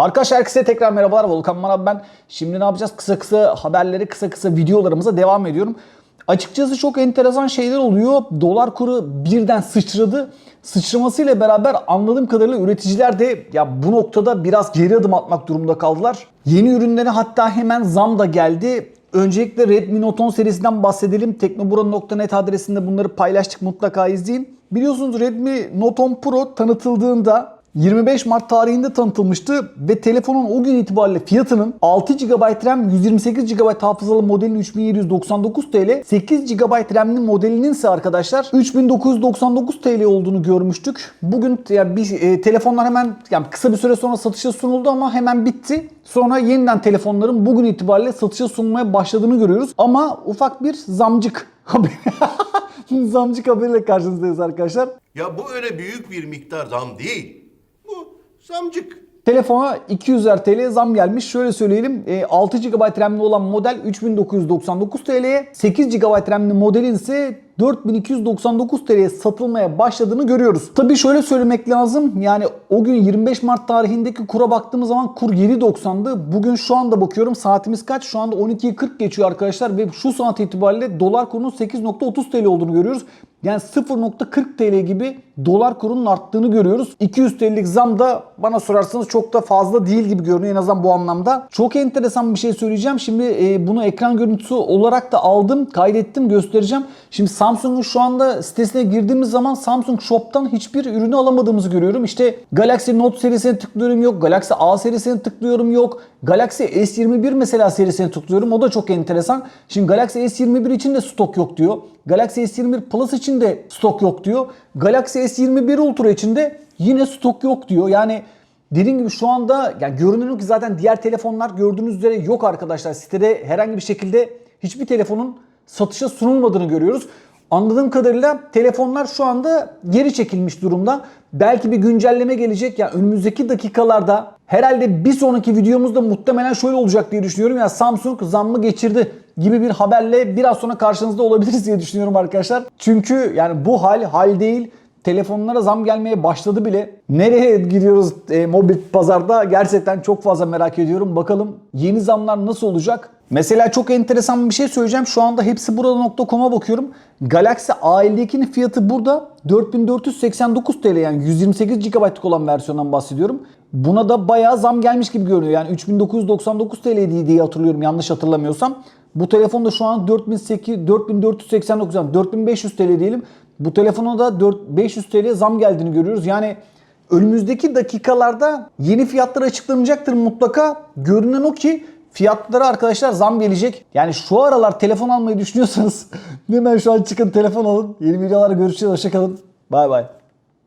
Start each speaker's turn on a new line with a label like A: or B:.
A: Arkadaşlar herkese tekrar merhabalar. Volkan Manav ben. Şimdi ne yapacağız? Kısa kısa haberleri, kısa kısa videolarımıza devam ediyorum. Açıkçası çok enteresan şeyler oluyor. Dolar kuru birden sıçradı. Sıçramasıyla beraber anladığım kadarıyla üreticiler de ya bu noktada biraz geri adım atmak durumunda kaldılar. Yeni ürünlere hatta hemen zam da geldi. Öncelikle Redmi Note 10 serisinden bahsedelim. Teknoburan.net adresinde bunları paylaştık mutlaka izleyin. Biliyorsunuz Redmi Note 10 Pro tanıtıldığında 25 Mart tarihinde tanıtılmıştı ve telefonun o gün itibariyle fiyatının 6 GB RAM 128 GB hafızalı modelin 3799 TL, 8 GB RAM'li modelinin ise arkadaşlar 3999 TL olduğunu görmüştük. Bugün yani bir e, telefonlar hemen yani kısa bir süre sonra satışa sunuldu ama hemen bitti. Sonra yeniden telefonların bugün itibariyle satışa sunulmaya başladığını görüyoruz. Ama ufak bir zamcık zamcık haberiyle karşınızdayız arkadaşlar.
B: Ya bu öyle büyük bir miktar zam değil. Zamcık.
A: Telefona 200'er TL zam gelmiş. Şöyle söyleyelim. e, 6 GB RAM'li olan model 3999 TL'ye, 8 GB RAM'li modelin ise 4299 TL'ye satılmaya başladığını görüyoruz. Tabii şöyle söylemek lazım. Yani o gün 25 Mart tarihindeki kura baktığımız zaman kur 7.90'dı. Bugün şu anda bakıyorum saatimiz kaç? Şu anda 12'yi 40 geçiyor arkadaşlar ve şu saat itibariyle dolar kurunun 8.30 TL olduğunu görüyoruz. Yani 0.40 TL gibi dolar kurunun arttığını görüyoruz. 200 TL'lik zam da bana sorarsanız çok da fazla değil gibi görünüyor en azından bu anlamda. Çok enteresan bir şey söyleyeceğim. Şimdi e, bunu ekran görüntüsü olarak da aldım, kaydettim, göstereceğim. Şimdi Samsung'un şu anda sitesine girdiğimiz zaman Samsung Shop'tan hiçbir ürünü alamadığımızı görüyorum. İşte Galaxy Note serisine tıklıyorum yok, Galaxy A serisine tıklıyorum yok. Galaxy S21 mesela serisine tıklıyorum. O da çok enteresan. Şimdi Galaxy S21 için de stok yok diyor. Galaxy S21 Plus için de stok yok diyor. Galaxy S21 Ultra için de yine stok yok diyor. Yani dediğim gibi şu anda yani görünen o ki zaten diğer telefonlar gördüğünüz üzere yok arkadaşlar. Sitede herhangi bir şekilde hiçbir telefonun satışa sunulmadığını görüyoruz. Anladığım kadarıyla telefonlar şu anda geri çekilmiş durumda. Belki bir güncelleme gelecek. Yani önümüzdeki dakikalarda herhalde bir sonraki videomuzda muhtemelen şöyle olacak diye düşünüyorum. Yani Samsung zammı geçirdi gibi bir haberle biraz sonra karşınızda olabiliriz diye düşünüyorum arkadaşlar. Çünkü yani bu hal hal değil. Telefonlara zam gelmeye başladı bile. Nereye gidiyoruz e, mobil pazarda gerçekten çok fazla merak ediyorum. Bakalım yeni zamlar nasıl olacak? Mesela çok enteresan bir şey söyleyeceğim. Şu anda hepsi burada.com'a bakıyorum. Galaxy A52'nin fiyatı burada 4489 TL yani 128 GB'lık olan versiyondan bahsediyorum. Buna da bayağı zam gelmiş gibi görünüyor. Yani 3999 TL diye hatırlıyorum yanlış hatırlamıyorsam. Bu telefon da şu an 4800, 4489 yani 4500 TL diyelim. Bu telefona da 4, 500 TL zam geldiğini görüyoruz. Yani önümüzdeki dakikalarda yeni fiyatlar açıklanacaktır mutlaka. Görünen o ki fiyatlara arkadaşlar zam gelecek. Yani şu aralar telefon almayı düşünüyorsanız hemen şu an çıkın telefon alın. Yeni videolarda görüşeceğiz. Hoşçakalın. Bay bay.